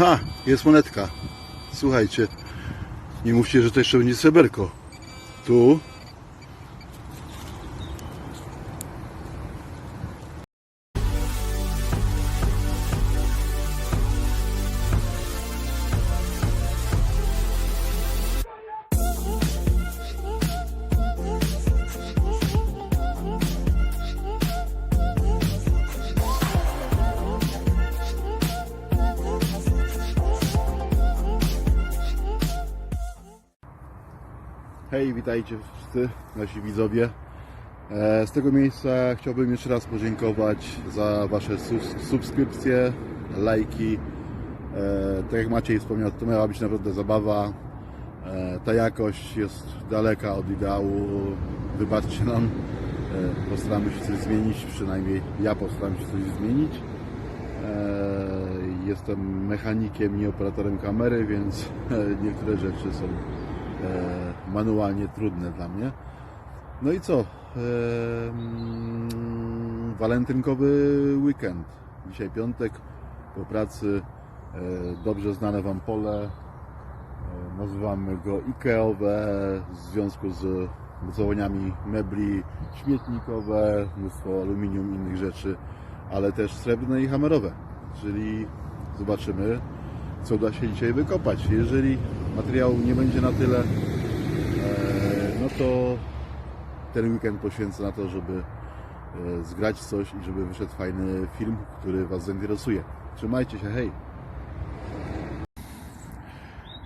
Ha, jest monetka. Słuchajcie, nie mówcie, że to jeszcze będzie sreberko. Tu. Witajcie wszyscy nasi widzowie. E, Z tego miejsca chciałbym jeszcze raz podziękować za Wasze subskrypcje, lajki. E, Tak jak Maciej wspomniał, to miała być naprawdę zabawa. E, Ta jakość jest daleka od ideału. Wybaczcie nam. Postaramy się coś zmienić, przynajmniej ja postaram się coś zmienić. Jestem mechanikiem, nie operatorem kamery, więc niektóre rzeczy są manualnie trudne dla mnie. No i co? E, mm, walentynkowy weekend. Dzisiaj piątek, po pracy e, dobrze znane Wam pole. E, nazywamy go Ikeowe w związku z mocołaniami mebli śmietnikowe, mnóstwo aluminium innych rzeczy, ale też srebrne i hamerowe. Czyli zobaczymy, co uda się dzisiaj wykopać. Jeżeli materiału nie będzie na tyle, e, no to ten weekend poświęcę na to, żeby e, zgrać coś i żeby wyszedł fajny film, który Was zainteresuje. Trzymajcie się, hej!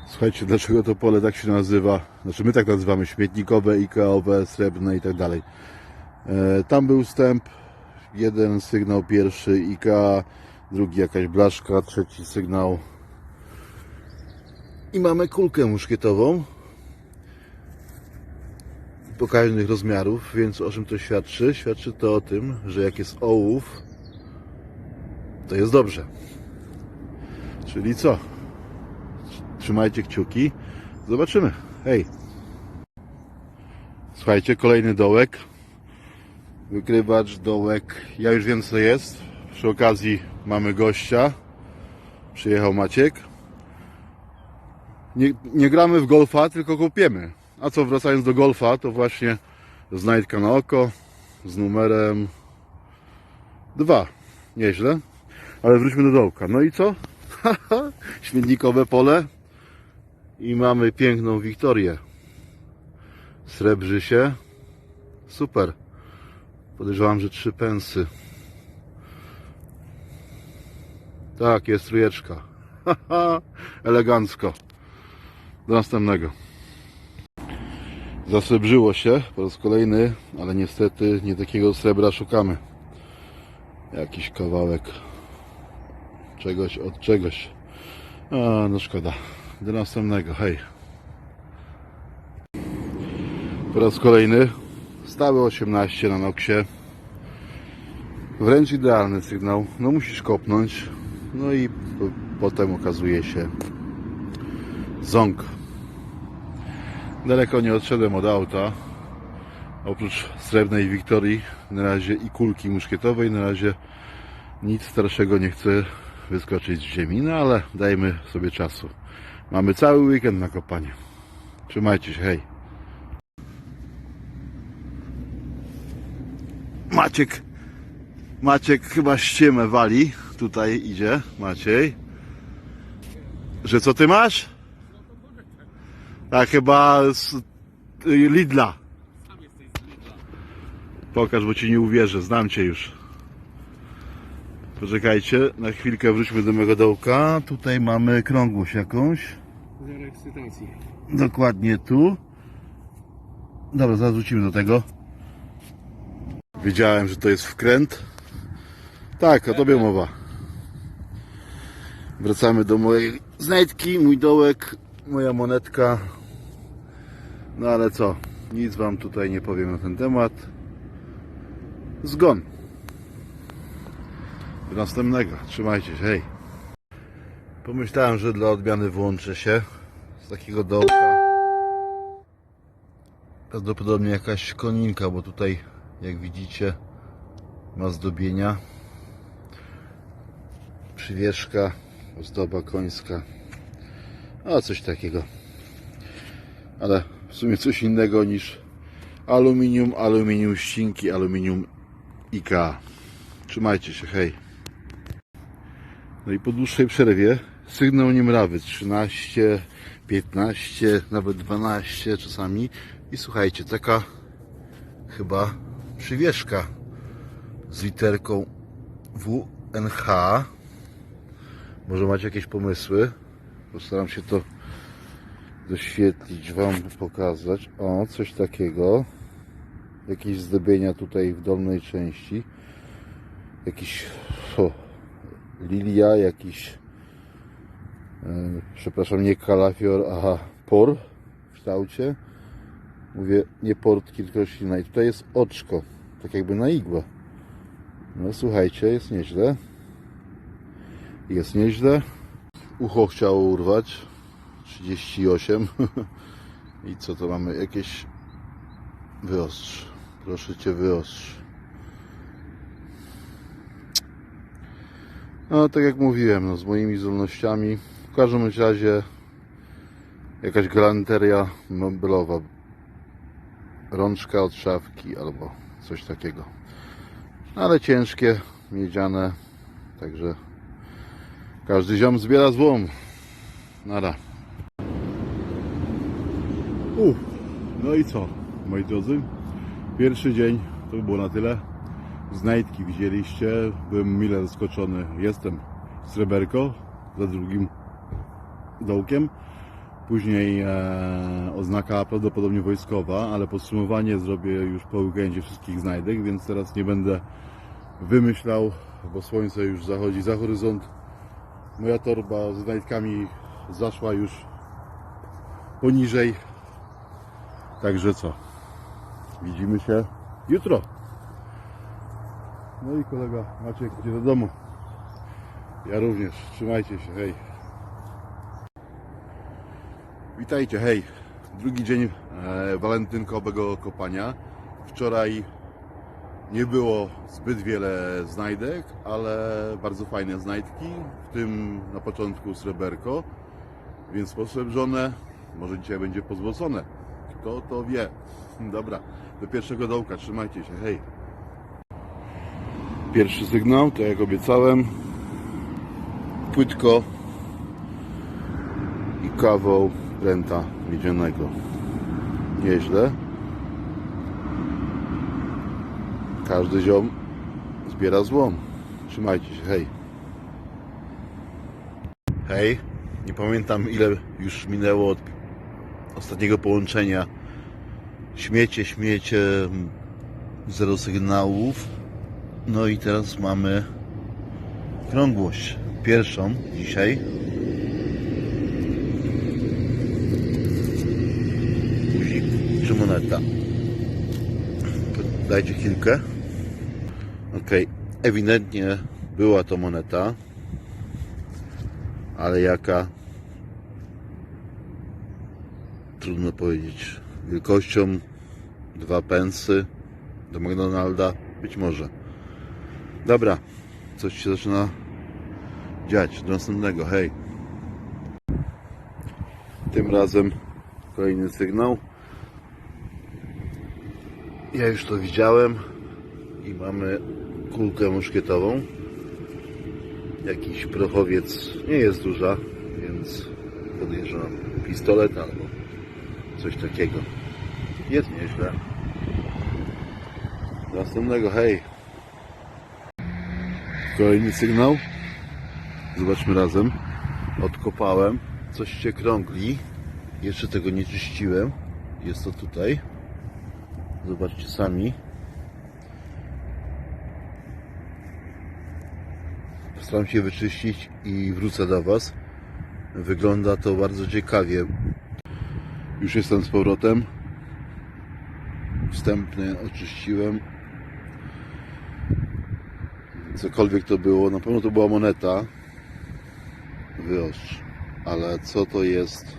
Słuchajcie, dlaczego to pole tak się nazywa? Znaczy my tak nazywamy śmietnikowe, IKEOwe, srebrne i tak dalej. E, Tam był wstęp, jeden sygnał pierwszy IKEA, drugi jakaś blaszka, trzeci sygnał i mamy kulkę muszkietową pokaźnych rozmiarów, więc o czym to świadczy? Świadczy to o tym, że jak jest ołów, to jest dobrze. Czyli co? Trzymajcie kciuki. Zobaczymy. Hej. Słuchajcie, kolejny dołek. Wykrywacz, dołek. Ja już wiem co jest. Przy okazji mamy gościa. Przyjechał Maciek. Nie, nie gramy w golfa, tylko kopiemy. A co wracając do golfa, to właśnie znajdka na oko z numerem 2. Nieźle. Ale wróćmy do dołka. No i co? Śmietnikowe pole. I mamy piękną Wiktorię. Srebrzy się. Super. Podejrzewam, że trzy pensy. Tak, jest trójeczka. Elegancko. Do następnego. Zasrebrzyło się po raz kolejny, ale niestety nie takiego srebra szukamy. Jakiś kawałek czegoś od czegoś. A, no szkoda. Do następnego, hej. Po raz kolejny stały 18 na noksie. Wręcz idealny sygnał. No musisz kopnąć. No i po, potem okazuje się ząg. Daleko nie odszedłem od auta. Oprócz srebrnej Wiktorii na razie i kulki muszkietowej na razie nic starszego nie chce wyskoczyć z ziemi, no ale dajmy sobie czasu. Mamy cały weekend na kopanie. Trzymajcie się, hej. Maciek, Maciek chyba ściemę wali. Tutaj idzie Maciej. Że co ty masz? Tak, chyba z y, Lidla. Pokaż, bo ci nie uwierzę, znam cię już. Poczekajcie, na chwilkę wróćmy do mego dołka. Tutaj mamy krągłość jakąś. Zero ekscytacji. Dokładnie tu. Dobra, zaraz wrócimy do tego. Wiedziałem, że to jest wkręt. Tak, o tobie mowa. Wracamy do mojej znajdki, mój dołek, moja monetka. No ale co, nic wam tutaj nie powiem na ten temat. Zgon. Do następnego. Trzymajcie się, hej. Pomyślałem, że dla odmiany włączę się z takiego dołka. Prawdopodobnie jakaś koninka, bo tutaj, jak widzicie, ma zdobienia. Przywieszka ozdoba końska. A coś takiego. Ale w sumie coś innego niż aluminium, aluminium ścinki, aluminium IKEA. Trzymajcie się, hej. No i po dłuższej przerwie sygnał niemrawy 13, 15, nawet 12 czasami. I słuchajcie, taka chyba przywieszka z literką WNH. Może macie jakieś pomysły? Postaram się to doświetlić, Wam pokazać. O, coś takiego. Jakieś zdobienia tutaj w dolnej części. Jakiś o, lilia, jakiś e, przepraszam, nie kalafior, aha, por w kształcie. Mówię, nie portki, tylko roślina. I tutaj jest oczko, tak jakby na igłę. No słuchajcie, jest nieźle. Jest nieźle. Ucho chciało urwać. 38. I co to mamy? Jakieś wyostrz. Proszę Cię wyostrz. No tak jak mówiłem, no, z moimi zdolnościami. W każdym razie jakaś galanteria meblowa. Rączka od szafki albo coś takiego. Ale ciężkie, miedziane. Także każdy ziom zbiera złom. Nara. No i co, moi drodzy? Pierwszy dzień to by było na tyle. Znajdki widzieliście, byłem mile zaskoczony. Jestem sreberko za drugim dołkiem. Później e, oznaka prawdopodobnie wojskowa, ale podsumowanie zrobię już po weekendzie wszystkich znajdek, więc teraz nie będę wymyślał, bo słońce już zachodzi za horyzont. Moja torba z znajdkami zaszła już poniżej. Także co? Widzimy się jutro. No i kolega Maciek idzie do domu. Ja również. Trzymajcie się. Hej. Witajcie. Hej. Drugi dzień e, walentynkowego kopania. Wczoraj nie było zbyt wiele znajdek, ale bardzo fajne znajdki. W tym na początku sreberko. Więc posrebrzone. Może dzisiaj będzie pozłocone. Kto to wie. Dobra. Do pierwszego dołka. Trzymajcie się. Hej. Pierwszy sygnał, tak jak obiecałem. Płytko i kawał pręta miedzianego. Nieźle. Każdy ziom zbiera złom. Trzymajcie się, hej. Hej, nie pamiętam ile już minęło od ostatniego połączenia. Śmiecie, śmiecie, zero sygnałów. No i teraz mamy krągłość. Pierwszą dzisiaj. Guzik czy moneta. Dajcie chwilkę. Ok, ewidentnie była to moneta. Ale jaka? Trudno powiedzieć. Wielkością dwa pensy do McDonalda być może. Dobra, coś się zaczyna dziać. Do następnego, hej. Tym razem kolejny sygnał. Ja już to widziałem i mamy kulkę muszkietową. Jakiś prochowiec nie jest duża, więc podejrzewam pistolet albo coś takiego. Jest nieźle. Do następnego, hej. Kolejny sygnał. Zobaczmy razem. Odkopałem. Coś się krągli. Jeszcze tego nie czyściłem. Jest to tutaj. Zobaczcie sami. Postaram się wyczyścić i wrócę do Was. Wygląda to bardzo ciekawie. Już jestem z powrotem. Wstępnie oczyściłem cokolwiek to było, na pewno to była moneta. Wyostrz. Ale co to jest?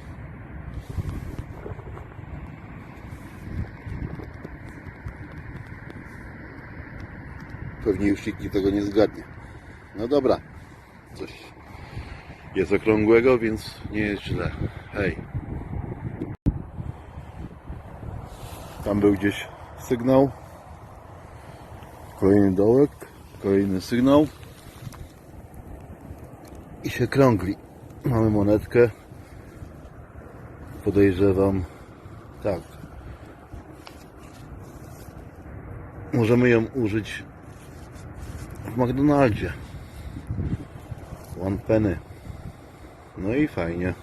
Pewnie już nikt tego nie zgadnie. No dobra. Coś Jest okrągłego, więc nie jest źle. Hej. Tam był gdzieś sygnał. Kolejny dołek, kolejny sygnał. I się krągli. Mamy monetkę. Podejrzewam. Tak. Możemy ją użyć w McDonaldzie. One penny. No i fajnie.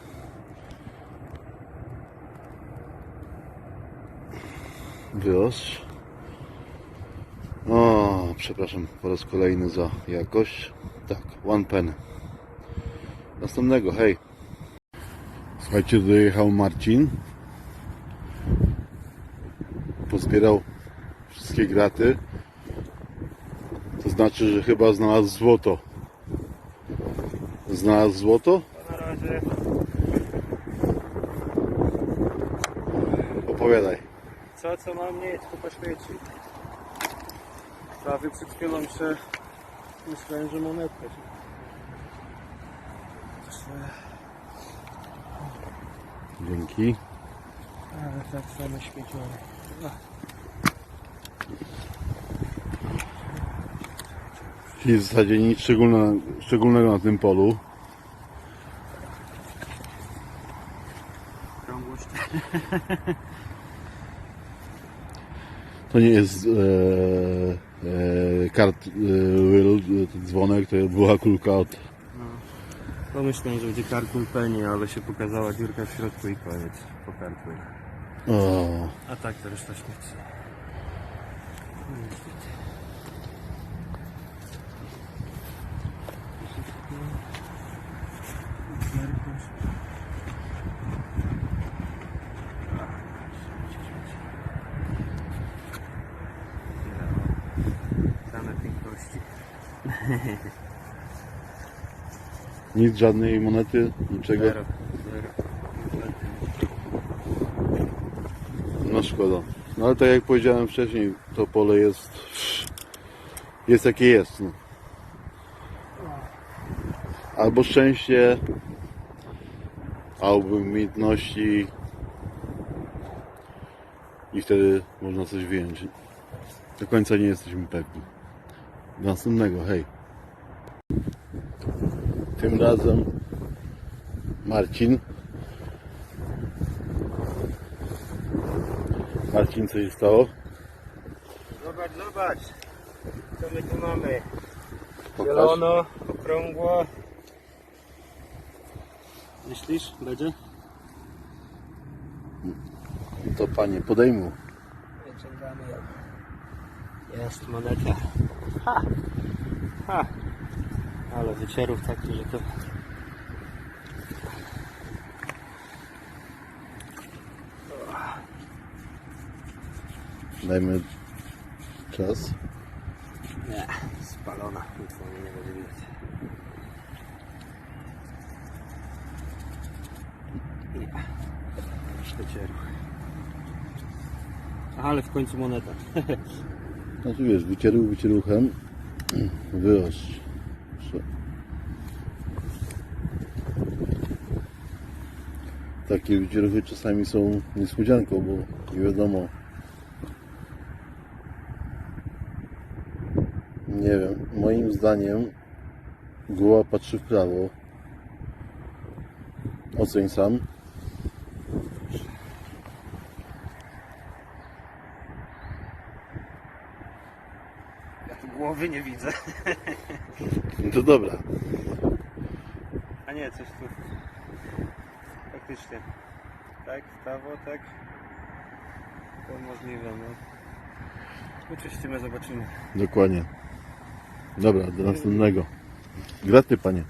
Wyos. O, przepraszam po raz kolejny za jakość. Tak, one penny. Następnego, hej. Słuchajcie, dojechał Marcin. Pozbierał wszystkie graty. To znaczy, że chyba znalazł złoto. Znalazł złoto? Na razie Opowiadaj. Co co mam mieć, to poświeci. Prawie przed chwilą się myślałem, że monetka się. Dzięki. Ale tak samo świeciło. Czyli w zasadzie nic szczególne, szczególnego na tym polu. Krągłość. To nie jest e, e, kart e, e, ten dzwonek, to była kulka od... Pomyślałem, że będzie karkul penny, ale się pokazała dziurka w środku i koniec. Po karkul. A tak to reszta śmieci. Nic, żadnej monety, niczego. Zero. Zero. No szkoda. No ale tak jak powiedziałem wcześniej, to pole jest... Jest jakie jest. No. Albo szczęście, albo umiejętności i wtedy można coś wyjąć. Do końca nie jesteśmy pewni. Do następnego, hej. Tym razem Marcin. Marcin, co się stało? Zobacz, zobacz. Co my tu mamy? Pokaż. Zielono, okrągło. Myślisz, będzie? To panie, podejmuj. Wyciągamy ją. Jest moneta. Ha! Ha! Ale wycierów taki, że to... Dajmy czas. Nie, spalona. Mnie nie będzie widać. Wycierów. Ale w końcu moneta. No tu wiesz, wycieruch wycieruchem. Wyostrz. Takie wycieruchy czasami są niespodzianką, bo nie wiadomo. Nie wiem, moim zdaniem głowa patrzy w prawo. Oceń sam. Głowy nie widzę. To dobra. A nie, coś tu. Faktycznie. Tak, w prawo, tak. To możliwe, no. Wyczyścimy, zobaczymy. Dokładnie. Dobra, do następnego. Graty, panie.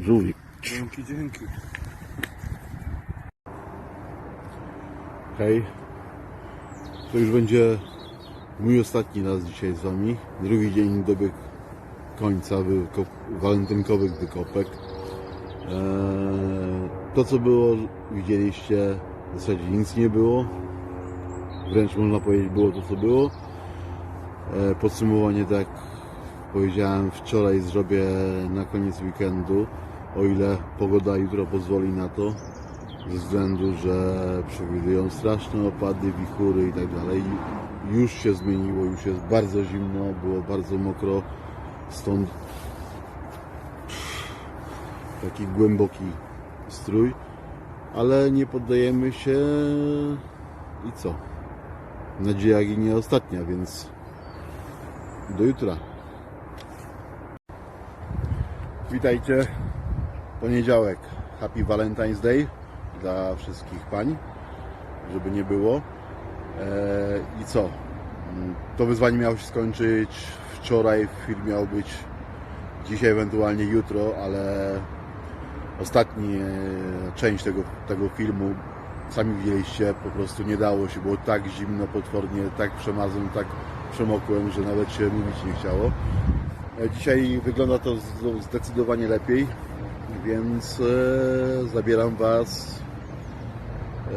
Żółwik. Dzięki, dzięki. Hej. To już będzie mój ostatni raz dzisiaj z wami. Drugi dzień dobiegł końca wykop- walentynkowych wykopek. Eee, to co było, widzieliście, w zasadzie nic nie było. Wręcz można powiedzieć, było to co było. Eee, podsumowanie, tak powiedziałem, wczoraj zrobię na koniec weekendu. o ile pogoda jutro pozwoli na to, ze względu, że przewidują straszne opady, wichury i tak dalej. Już się zmieniło, już jest bardzo zimno, było bardzo mokro, stąd taki głęboki strój, ale nie poddajemy się i co? Nadzieja ginie ostatnia, więc do jutra. Witajcie. Poniedziałek. Happy Valentine's Day dla wszystkich pań, żeby nie było. Eee, I co? Mm, To wyzwanie miało się skończyć wczoraj, film miał być dzisiaj, ewentualnie jutro, ale ostatnia część tego, tego filmu, sami widzieliście, po prostu nie dało się, było tak zimno, potwornie, tak przemarzłem, tak przemokłem, że nawet się mówić nie chciało. E, Dzisiaj wygląda to zdecydowanie lepiej, więc e, zabieram Was e,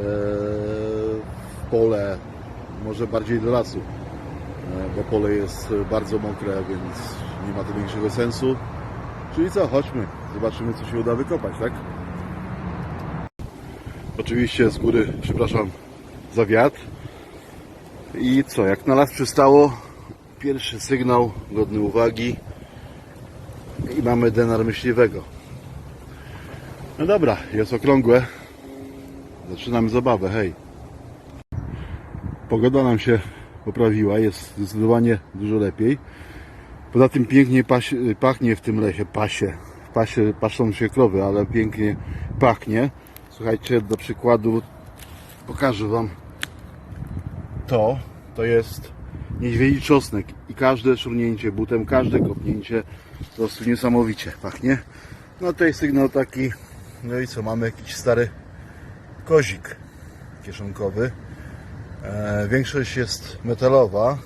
pole, może bardziej do lasu, e, bo pole jest bardzo mokre, więc nie ma to większego sensu. Czyli co, chodźmy, zobaczymy co się uda wykopać, tak? Oczywiście z góry, przepraszam za wiatr. I co, jak na las przystało, pierwszy sygnał godny uwagi i mamy denar myśliwego. No dobra, jest okrągłe. Zaczynamy zabawę, hej. Pogoda nam się poprawiła, jest zdecydowanie dużo lepiej. Poza tym pięknie pasie, pachnie w tym lesie, pasie. W pasie paszą się krowy, ale pięknie pachnie. Słuchajcie, do przykładu pokażę Wam to. To jest niedźwiedzi czosnek i każde szurnięcie butem, każde kopnięcie po prostu niesamowicie pachnie. No to jest sygnał taki, no i co, mamy jakiś stary kozik kieszonkowy. E, większość jest metalowa,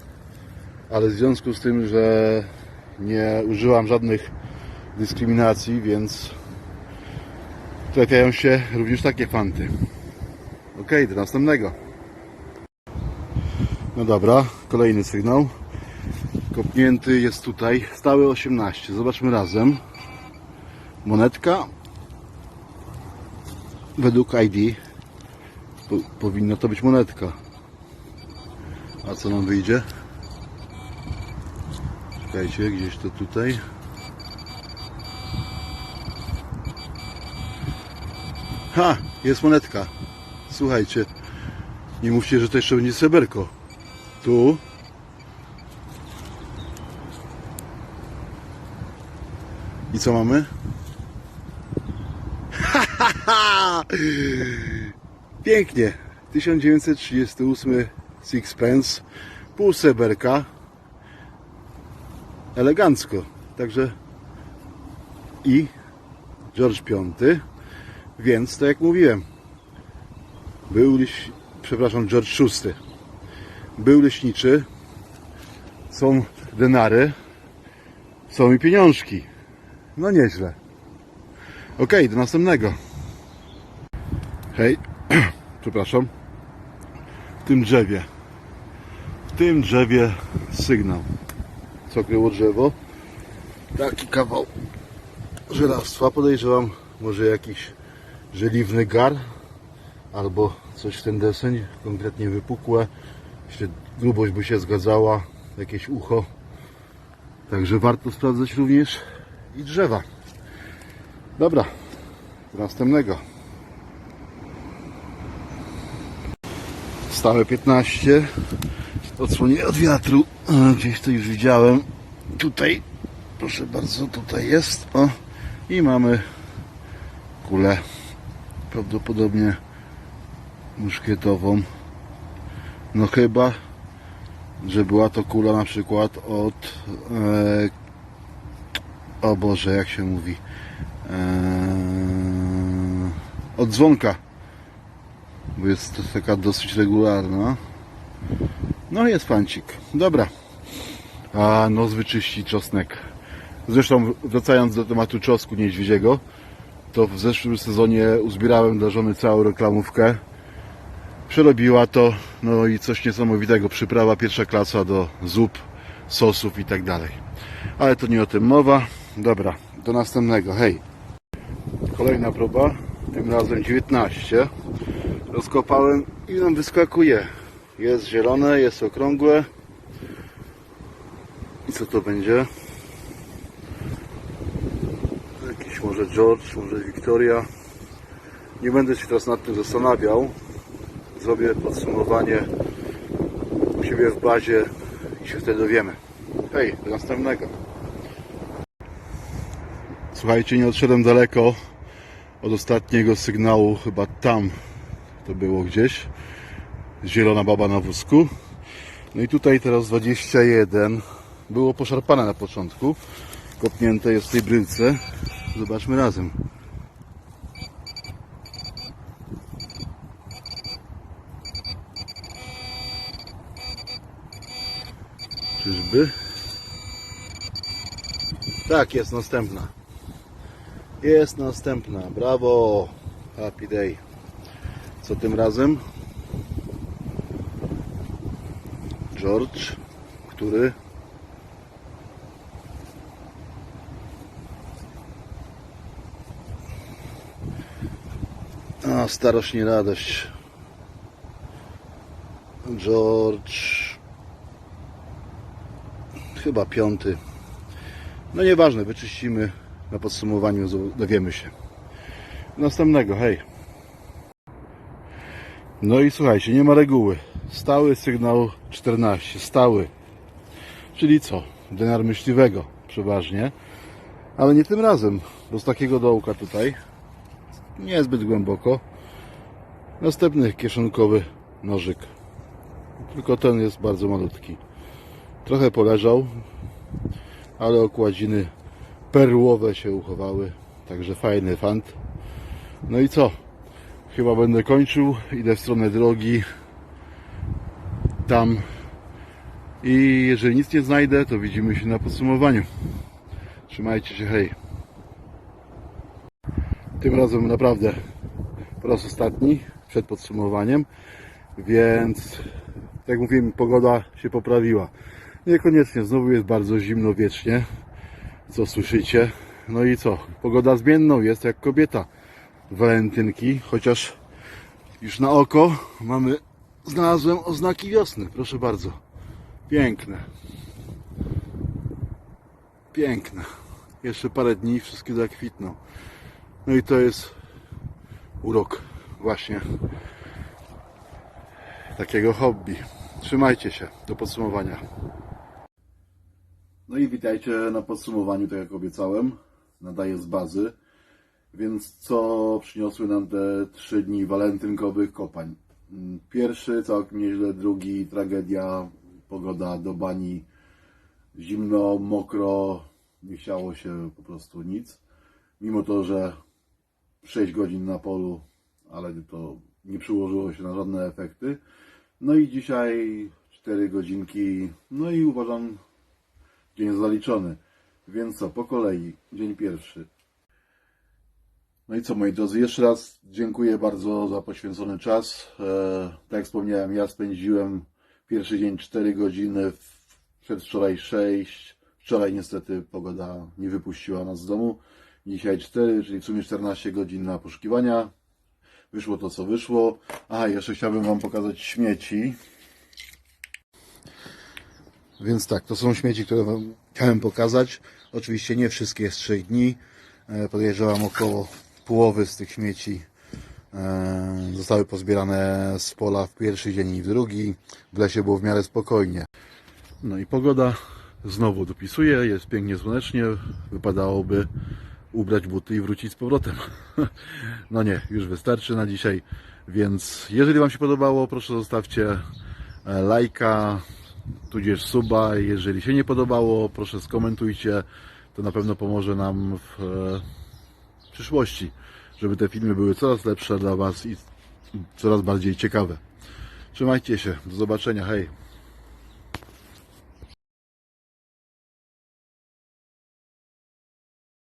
ale w związku z tym, że nie użyłam żadnych dyskryminacji, więc trafiają się również takie fanty. Ok, do następnego. No dobra, kolejny sygnał. Kopnięty jest tutaj, stały 18. Zobaczmy razem. Monetka. Według ID po, powinna to być monetka. A co nam wyjdzie? Czekajcie, gdzieś to tutaj. Ha! Jest monetka. Słuchajcie. Nie mówcie, że to jeszcze będzie seberko. Tu. I co mamy? Pięknie. 1938 Sixpence. Pół seberka. Elegancko. Także i George V. Więc, tak jak mówiłem, był liś... przepraszam, George VI. Był leśniczy, są denary, są i pieniążki. No nieźle. Okej, do następnego. Hej, przepraszam. W tym drzewie, w tym drzewie sygnał. Co kryło drzewo? Taki kawał żelastwa. Podejrzewam, może jakiś żeliwny gar albo coś w ten deseń, konkretnie wypukłe. Jeśli grubość by się zgadzała, jakieś ucho. Także warto sprawdzać również i drzewa. Dobra, do następnego. Stałe 15. Odsłonię od wiatru. A, Gdzieś to już widziałem. Tutaj, proszę bardzo, tutaj jest. O, i mamy kulę. Prawdopodobnie muszkietową. No chyba, że była to kula na przykład od e, o Boże, jak się mówi e, od dzwonka bo jest to taka dosyć regularna no jest fancik dobra a nos wyczyści czosnek zresztą wracając do tematu czosku niedźwiedziego to w zeszłym sezonie uzbierałem dla żony całą reklamówkę przerobiła to, no i coś niesamowitego, przyprawa pierwsza klasa do zup, sosów i tak dalej. Ale to nie o tym mowa. Dobra, do następnego, hej. Kolejna próba, tym razem 19. Rozkopałem i nam wyskakuje. Jest zielone, jest okrągłe. I co to będzie? Jakiś może George, może Victoria. Nie będę się teraz nad tym zastanawiał. Zrobię podsumowanie u siebie w bazie i się wtedy dowiemy. Hej, do następnego. Słuchajcie, nie odszedłem daleko od ostatniego sygnału, chyba tam to było gdzieś. Zielona baba na wózku. No i tutaj teraz 21. Było poszarpane na początku. Kopnięte jest w tej bryłce. Zobaczmy razem. Czyżby? Tak, jest następna. Jest następna. Brawo! Happy day. Co tym razem? George, który A, starość nie radość. George. Chyba piąty. No nieważne, wyczyścimy na podsumowaniu, dowiemy się. Następnego, hej. No i słuchajcie, nie ma reguły. Stały sygnał 14, stały. Czyli co? Denar myśliwego przeważnie. Ale nie tym razem, bo z takiego dołka tutaj, niezbyt głęboko, następny kieszonkowy nożyk. Tylko ten jest bardzo malutki. Trochę poleżał, ale okładziny perłowe się uchowały. Także fajny fant. No i co? Chyba będę kończył. Idę w stronę drogi. Tam. I jeżeli nic nie znajdę, to widzimy się na podsumowaniu. Trzymajcie się, hej. Tym razem naprawdę po raz ostatni przed podsumowaniem, więc tak jak mówiłem, pogoda się poprawiła. Niekoniecznie, znowu jest bardzo zimno wiecznie, co słyszycie. No i co? Pogoda zmienną jest jak kobieta walentynki, chociaż już na oko mamy, znalazłem oznaki wiosny, proszę bardzo. Piękne. Piękne. Jeszcze parę dni wszystkie zakwitną. No i to jest urok właśnie takiego hobby. Trzymajcie się. Do podsumowania. No i witajcie na podsumowaniu, tak jak obiecałem. Nadaję z bazy. Więc co przyniosły nam te trzy dni walentynkowych kopań? Mm, Pierwszy całkiem nieźle, drugi tragedia, pogoda do bani, zimno, mokro, nie chciało się po prostu nic. Mimo to, że 6 godzin na polu, ale to nie przyłożyło się na żadne efekty. No i dzisiaj 4 godzinki, no i uważam dzień zaliczony. Więc co, po kolei, dzień pierwszy. No i co moi drodzy, jeszcze raz dziękuję bardzo za poświęcony czas. E, tak jak wspomniałem, ja spędziłem pierwszy dzień 4 godziny, przedwczoraj 6. Wczoraj niestety pogoda nie wypuściła nas z domu. Dzisiaj 4, czyli w sumie 14 godzin na poszukiwania. Wyszło to co wyszło. Aha, jeszcze chciałbym Wam pokazać śmieci. Więc tak, to są śmieci, które Wam chciałem pokazać. Oczywiście nie wszystkie z 3 dni. E, Podejrzewam około połowy z tych śmieci e, zostały pozbierane z pola w pierwszy dzień i w drugi. W lesie było w miarę spokojnie. No i pogoda znowu dopisuje, jest pięknie słonecznie. Wypadałoby ubrać buty i wrócić z powrotem. No nie, już wystarczy na dzisiaj. Więc jeżeli Wam się podobało, proszę zostawcie e, lajka, tudzież suba. Jeżeli się nie podobało, proszę skomentujcie. To na pewno pomoże nam w e, przyszłości, żeby te filmy były coraz lepsze dla Was i coraz bardziej ciekawe. Trzymajcie się, do zobaczenia, hej!